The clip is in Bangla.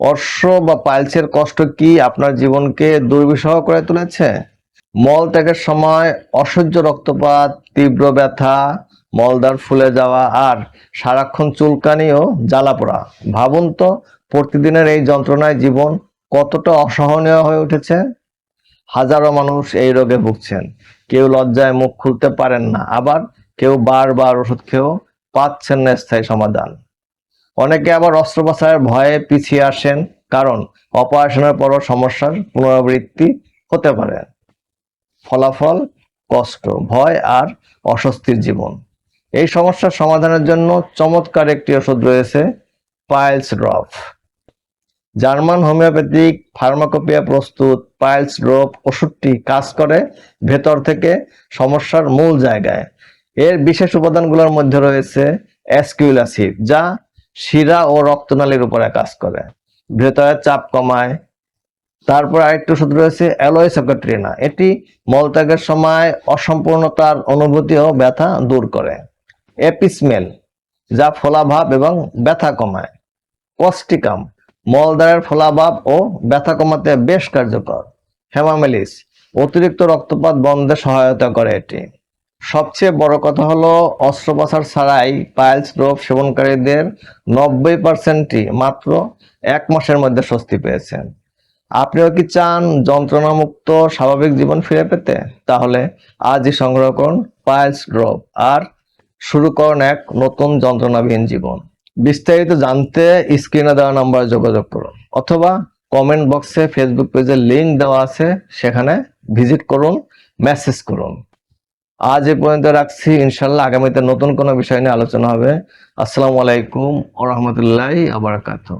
অশ্ব বা পাইলসের কষ্ট কি আপনার জীবনকে দুর্বিষহ করে তুলেছে? মল ত্যাগের সময় অসহ্য রক্তপাত, তীব্র ব্যথা মলদার ফুলে যাওয়া আর সারাক্ষণ চুলকানি ও জ্বালাপোড়া ভাবুন তো, প্রতিদিনের এই যন্ত্রণায় জীবন কতটা অসহনীয় হয়ে উঠেছে? হাজারো মানুষ এই রোগে ভুগছেন। কেউ লজ্জায় মুখ খুলতে পারেন না। আবার কেউ বারবার ওষুধ খেয়েও পাচ্ছেন না স্থায়ী সমাধান। অনেকে আবার অস্ত্রোপচারের ভয়ে পিছিয়ে আসেন, কারণ অপারেশনের পরও সমস্যার পুনরাবৃত্তি হতে পারে। ফলাফল, কষ্ট, ভয় আর অস্বস্তির জীবন। এই সমস্যার সমাধানের জন্য চমৎকার একটি ওষুধ রয়েছে piles drop German homeopathic pharmacopoeia প্রস্তুত পাইলস ড্রপ ওষুধটি কাজ করে ভেতর থেকে সমস্যার মূল জায়গায়। এর বিশেষ উপাদানগুলোর মধ্যে রয়েছে অ্যাসকিউলাসিড যা শিরা ও রক্তনালীর উপরে কাজ করে। ভেতরের চাপ কমায়। তারপর আরেকটি ওষুধ রয়েছে অ্যালোয় এটি মলত্যাগের সময় অসম্পূর্ণতার অনুভূতি ও ব্যথা দূর করে। এপিসমেল, যা ফোলাভাব এবং ব্যথা কমায়। পস্টিকাম মলদ্বারের ফোলাভাব ও ব্যথা কমাতে বেশ কার্যকর। হেমামেলিস, অতিরিক্ত রক্তপাত বন্ধে সহায়তা করে এটি। সবচেয়ে বড় কথা হলো অস্ত্রোপচার ছাড়াই পাইলস ড্রপ সেবনকারীদের নব্বই পার্সেন্টই মাত্র এক মাসের মধ্যে স্বস্তি পেয়েছেন। আপনিও কি চান যন্ত্রণামুক্ত, স্বাভাবিক জীবন ফিরে পেতে? তাহলে আজই সংগ্রহ করুন পাইলস ড্রপ আর শুরু করুন এক নতুন যন্ত্রণাবিহীন জীবন। বিস্তারিত জানতে স্ক্রিনে দেওয়া নাম্বারে যোগাযোগ করুন অথবা কমেন্ট বক্সে ফেসবুক পেজের লিঙ্ক দেওয়া আছে, সেখানে ভিজিট করুন, মেসেজ করুন। আজ এ পর্যন্ত রাখছি। ইনশাল্লাহ আগামীতে নতুন কোনো বিষয় নিয়ে আলোচনা হবে। আসসালামু আলাইকুম ও রহমতুল্লাহ আবরাকাতুহ